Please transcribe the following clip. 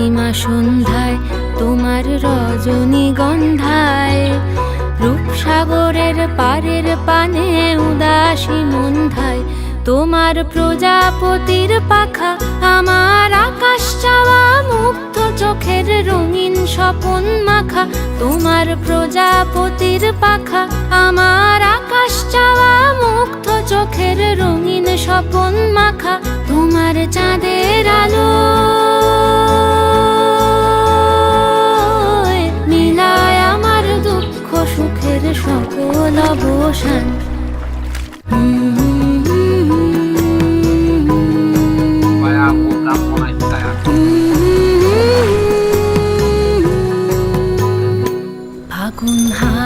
পূর্ণিমা সন্ধ্যায়, তোমার রজনী গন্ধায়, রূপসাগরের পারের পানে উদাসী মন্ধায়, তোমার প্রজাপতির পাখা আমার আকাশ চাওয়া মুক্ত চোখের রঙিন স্বপন মাখা, তোমার প্রজাপতির পাখা আমার আকাশ চাওয়া মুক্ত চোখের রঙিন স্বপন মাখা, তোমার চাঁদের অবসান Kaya ako lang mo na ito kaya. ফাগুন হাওয়ায়